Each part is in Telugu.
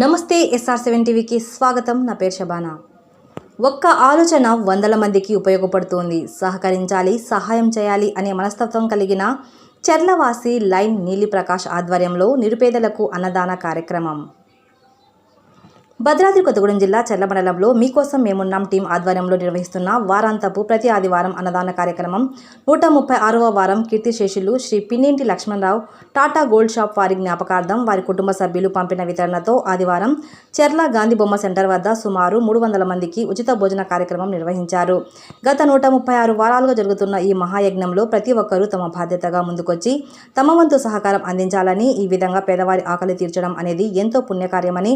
నమస్తే ఎస్ఆర్ సెవెన్ టీవీకి స్వాగతం. నా పేరు షబానా ఒక్క ఆలోచన వందల మందికి ఉపయోగపడుతుంది. సహకరించాలి సహాయం చేయాలి అనే మనస్తత్వం కలిగిన చెర్లవాసి లైన్ నీలి ప్రకాష్ ఆధ్వర్యంలో నిరుపేదలకు అన్నదాన కార్యక్రమం. భద్రాద్రి కొత్తగూడెం జిల్లా చెర్ల మండలంలో మీకోసం మేమున్నాం టీం ఆధ్వర్యంలో నిర్వహిస్తున్న వారాంతపు ప్రతి ఆదివారం అన్నదాన కార్యక్రమం. నూట ముప్పై ఆరవ వారం కీర్తిశేషులు శ్రీ పిన్నింటి లక్ష్మణరావు టాటా గోల్డ్ షాప్ వారి జ్ఞాపకార్థం వారి కుటుంబ సభ్యులు పంపిన వితరణతో ఆదివారం చెర్ల గాంధీ బొమ్మ సెంటర్ వద్ద సుమారు మూడు వందల మందికి ఉచిత భోజన కార్యక్రమం నిర్వహించారు. గత నూట ముప్పై ఆరు వారాలుగా జరుగుతున్న ఈ మహాయజ్ఞంలో ప్రతి ఒక్కరూ తమ బాధ్యతగా ముందుకొచ్చి తమ వంతు సహకారం అందించాలని ఈ విధంగా పేదవారి ఆకలి తీర్చడం అనేది ఎంతో పుణ్యకార్యమని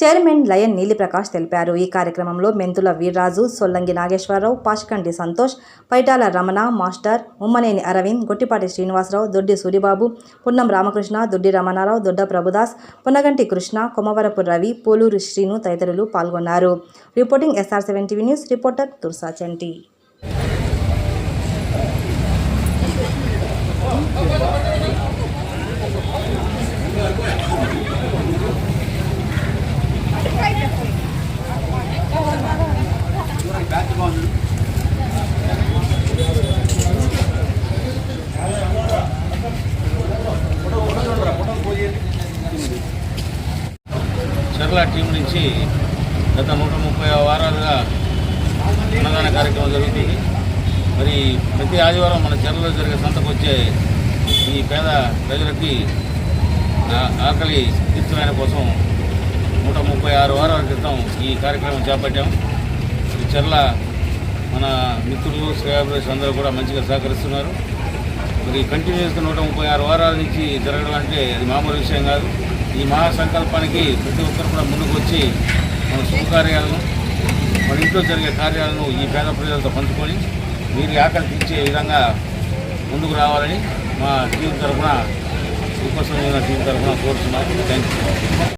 చైర్మన్ లయన్ నీలిప్రకాష్ తెలిపారు. ఈ కార్యక్రమంలో మెంతుల వీర్రాజు సొల్లంగి నాగేశ్వరరావు పాషకండి సంతోష్ పైటాల రమణ మాస్టర్ ఉమ్మనేని అరవింద్ గొట్టిపాటి శ్రీనివాసరావు దొడ్డి సూరిబాబు పున్నం రామకృష్ణ దొడ్డి రమణారావు దొడ్డ ప్రభుదాస్ పున్నగంటి కృష్ణ కొమ్మవరపు రవి పోలూరు శ్రీను తదితరులు పాల్గొన్నారు. Reporting SR seven TV news reporter Tursa Charla team నుంచి గత నూట ముప్పై వారాలుగా అన్నదాన కార్యక్రమం జరుగుతుంది. మరి ప్రతి ఆదివారం మన చర్లలో జరిగే సంతకు వచ్చే ఈ పేద ప్రజలకి ఆకలి తీర్చడానికి కోసం నూట ముప్పై ఆరు వారాల క్రితం ఈ కార్యక్రమం చేపట్టాం. ఈ చర్ల మన మిత్రులు శ్రేయాభిలాష్ అందరూ కూడా మంచిగా సహకరిస్తున్నారు. మరి కంటిన్యూస్గా నూట ముప్పై ఆరు వారాల నుంచి జరగడం అంటే అది మామూలు విషయం కాదు. ఈ మహాసంకల్పానికి ప్రతి ఒక్కరు కూడా ముందుకు వచ్చి మన శుభకార్యాలను మన ఇంట్లో జరిగే కార్యాలను ఈ పేద ప్రజలతో పంచుకొని వీరి ఆకలి తీర్చే విధంగా ముందుకు రావాలని మా టీం తరఫున మీకోసం టీం తరఫున కోరుతున్నాం. Thank you